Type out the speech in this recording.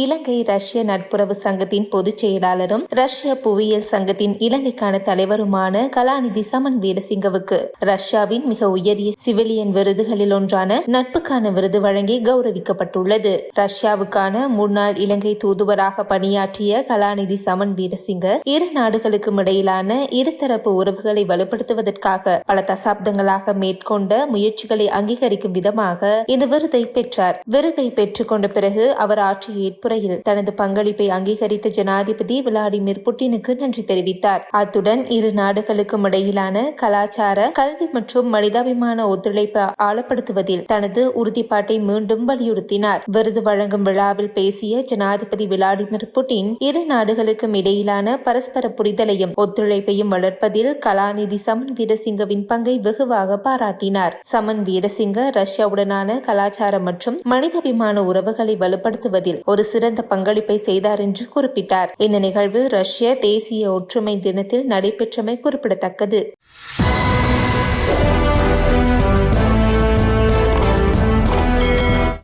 இலங்கை ரஷ்ய நட்புறவு சங்கத்தின் பொதுச் செயலாளரும் ரஷ்ய புவியியல் சங்கத்தின் இலங்கைக்கான தலைவருமான கலாநிதி சமன் வீரசிங்கவுக்கு ரஷ்யாவின் மிக உயரிய சிவிலியன் விருதுகளில் ஒன்றான நட்புக்கான விருது வழங்கி கௌரவிக்கப்பட்டுள்ளது. ரஷ்யாவுக்கான முன்னாள் இலங்கை தூதுவராக பணியாற்றிய கலாநிதி சமன் வீரசிங்க இரு நாடுகளுக்கும் இடையிலான இருதரப்பு உறவுகளை வலுப்படுத்துவதற்காக பல தசாப்தங்களாக மேற்கொண்ட முயற்சிகளை அங்கீகரிக்கும் விதமாக இந்த விருதை பெற்றார். விருதை பெற்றுக்கொண்ட பிறகு அவர் ஆற்றிய துறையில் தனது பங்களிப்பை அங்கீகரித்த ஜனாதிபதி விளாடிமிர் புட்டினுக்கு நன்றி தெரிவித்தார். அத்துடன் இரு நாடுகளுக்கும் இடையிலான கலாச்சார கல்வி மற்றும் மனிதாபிமான ஒத்துழைப்பை ஆழப்படுத்துவதில் தனது உறுதிப்பாட்டை மீண்டும் வலியுறுத்தினார். விருது வழங்கும் விழாவில் பேசிய ஜனாதிபதி விளாடிமிர் புட்டின் இரு நாடுகளுக்கும் இடையிலான பரஸ்பர புரிதலையும் ஒத்துழைப்பையும் வளர்ப்பதில் கலாநிதி சமன் வீரசிங்கவின் பங்கை வெகுவாக பாராட்டினார். சமன் வீரசிங்க ரஷ்யாவுடனான கலாச்சார மற்றும் மனிதாபிமான உறவுகளை வலுப்படுத்துவதில் ஒரு சிறந்த பங்களிப்பை செய்தார் என்று குறிப்பிட்டார். இந்த நிகழ்வு ரஷ்ய தேசிய ஒற்றுமை தினத்தில் நடைபெற்றமை குறிப்பிடத்தக்கது.